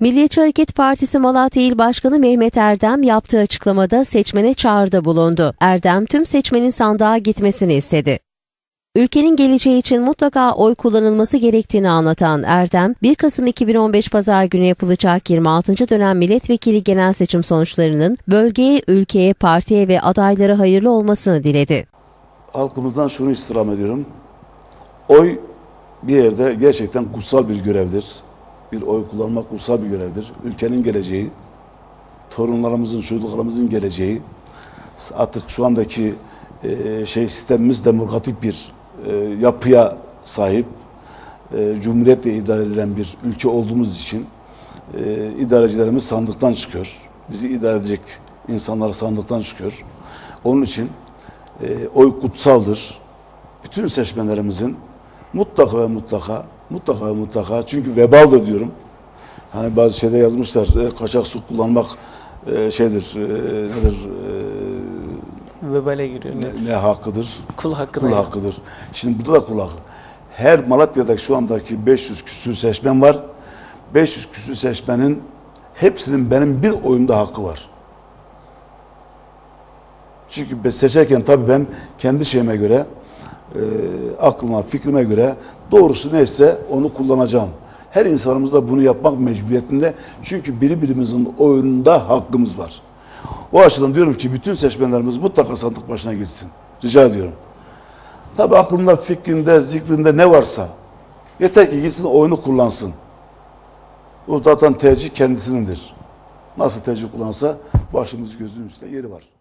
Milliyetçi Hareket Partisi Malatya İl Başkanı Mehmet Erdem yaptığı açıklamada seçmene çağrıda bulundu. Erdem tüm seçmenin sandığa gitmesini istedi. Ülkenin geleceği için mutlaka oy kullanılması gerektiğini anlatan Erdem, 1 Kasım 2015 Pazar günü yapılacak 26. dönem milletvekili genel seçim sonuçlarının bölgeye, ülkeye, partiye ve adaylara hayırlı olmasını diledi. halkımızdan şunu istirham ediyorum. Oy bir yerde gerçekten kutsal bir görevdir. Bir oy kullanmak kutsal bir görevdir. Ülkenin geleceği, torunlarımızın, çocuklarımızın geleceği, artık şu andaki e, şey sistemimiz demokratik bir e, yapıya sahip, e, cumhuriyetle idare edilen bir ülke olduğumuz için e, idarecilerimiz sandıktan çıkıyor. Bizi idare edecek insanlar sandıktan çıkıyor. Onun için e, oy kutsaldır. Bütün seçmenlerimizin mutlaka ve mutlaka, mutlaka mutlaka çünkü vebaldır diyorum. Hani bazı şeyde yazmışlar, e, kaçak su kullanmak e, şeydir, e, nedir, Vebale giriyor. net. ne, ne hakkıdır? Kul hakkına. Kul yani. hakkıdır. Şimdi burada da kul hakkı. Her Malatya'daki şu andaki 500 küsür seçmen var. 500 küsür seçmenin hepsinin benim bir oyunda hakkı var. Çünkü seçerken tabii ben kendi şeyime göre, e, aklıma, fikrime göre doğrusu neyse onu kullanacağım. Her insanımız da bunu yapmak mecburiyetinde. Çünkü birbirimizin oyunda hakkımız var. O açıdan diyorum ki bütün seçmenlerimiz mutlaka sandık başına gitsin. Rica ediyorum. Tabii aklında, fikrinde, zikrinde ne varsa yeter ki gitsin oyunu kullansın. O zaten tercih kendisinindir. Nasıl tercih kullansa başımız gözümüzde yeri var.